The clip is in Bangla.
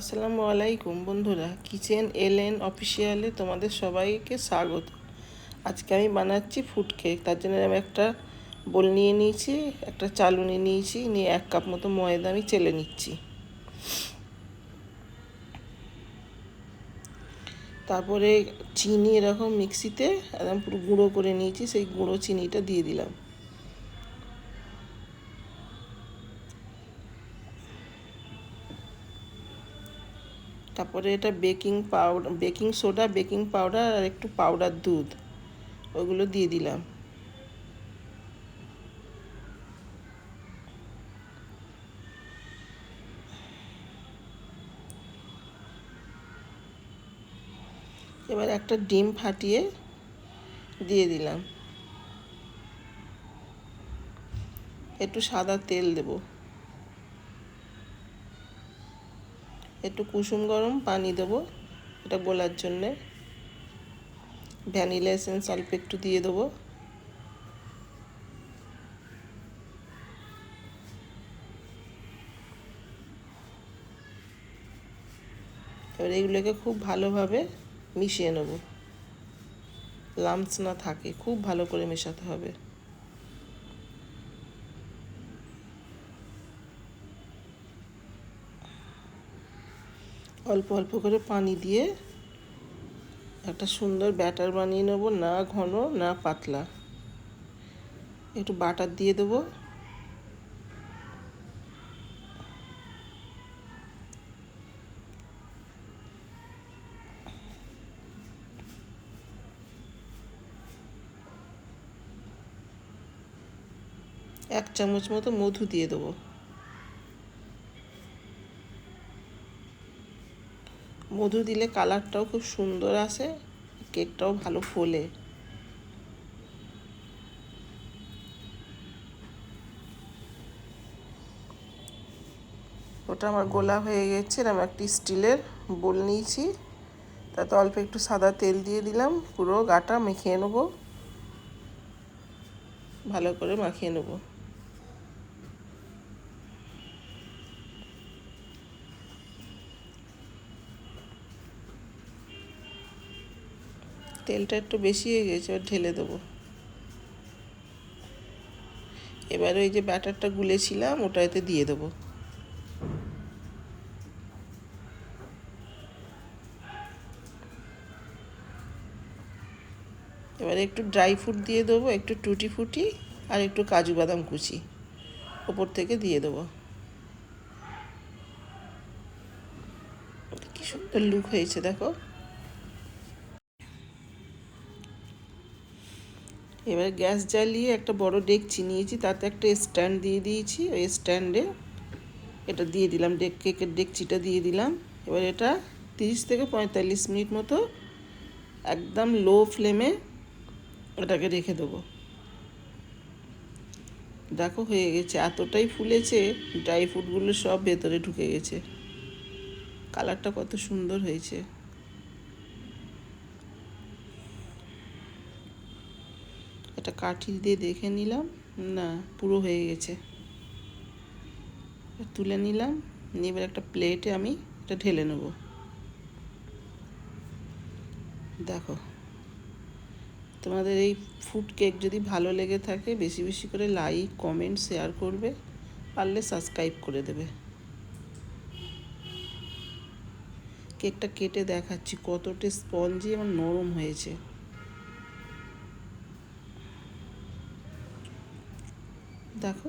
আসসালামু আলাইকুম বন্ধুরা, কিচেন এলএন অফিসিয়ালে তোমাদের সবাইকে স্বাগত। আজকে আমি বানাচ্ছি ফুড কেক, তার জন্য আমি একটা বোল নিয়ে নিয়েছি, একটা চালুনি নিয়েছি, নিয়ে এক কাপ মতো ময়দা আমি চেলে নিচ্ছি। তারপরে চিনি এরকম মিক্সিতে একদম পুরো গুঁড়ো করে নিয়েছি, সেই গুঁড়ো চিনিটা দিয়ে দিলাম। তারপরে এটা baking powder, baking soda, baking powder আর একটু পাউডার দুধ, ওগুলো দিয়ে দিলাম। এবার একটা ডিম ফাটিয়ে দিয়ে দিলাম। একটু সাদা তেল দেবো। একটু কুসুম গরম পানি দেবো, এটা গোলার জন্যে। ভ্যানিলা এসেন্স অল্প একটু দিয়ে দেবো। এবার এগুলোকে খুব ভালোভাবে মিশিয়ে নেব। লামস না থাকে, খুব ভালো করে মেশাতে হবে। অল্প অল্প করে পানি দিয়ে একটা সুন্দর ব্যাটার বানিয়ে নেব, না ঘন, না পাতলা। একটু বাটার দিয়ে দেবো। এক চামচ মতো মধু দিয়ে দেবো। মধু দিলে কালারটাও খুব সুন্দর আসে, কেকটাও ভালো ফোলে। ওটা আমার গোলা হয়ে গেছে আমি একটি স্টিলের বোল নিয়েছি। তাতে অল্প একটু সাদা তেল দিয়ে দিলাম, পুরো গাটা মেখিয়ে নেব। ভালো করে মাখিয়ে নেব। তেলটা একটু বেশি হয়ে গেছে, এবার ঢেলে দেবো। এবার ওই যে ব্যাটারটা গুলেছিলাম, ওটা এতে দিয়ে দেবো। এবারে একটু ড্রাই ফ্রুট দিয়ে দেবো, একটু টুটি ফুটি আর একটু কাজু বাদাম কুচি, ওপর থেকে দিয়ে দেবো। কি সুন্দর লুক হয়েছে, দেখো। এবার গ্যাস জ্বালিয়ে একটা বড় ডেকচি নিয়েছি তাতে একটা স্ট্যান্ড দিয়ে দিয়েছি। ওই স্ট্যান্ডে এটা দিয়ে দিলাম, ডেক, কেকের ডেকচিটা দিয়ে দিলাম। এবার এটা তিরিশ থেকে পঁয়তাল্লিশ মিনিট মতো একদম লো ফ্লেমে এটাকে রেখে দেবো। দেখো হয়ে গেছে, এতটাই ফুলেছে, ড্রাই ফ্রুটগুলো সব ভেতরে ঢুকে গেছে। কালারটা কত সুন্দর হয়েছে। একটা কাঠি দিয়ে দেখে নিলাম, না, পুরো হয়ে গেছে। তুলে নিলাম, নিয়ে এবার একটা প্লেটে আমি এটা ঢেলে নেব। দেখো, তোমাদের এই ফুড কেক যদি ভালো লেগে থাকে, বেশি বেশি করে লাইক কমেন্ট শেয়ার করবে, পারলে সাবস্ক্রাইব করে দেবে। কেকটা কেটে দেখাচ্ছি, কতটা স্পঞ্জি এবং নরম হয়েছে। দেখো।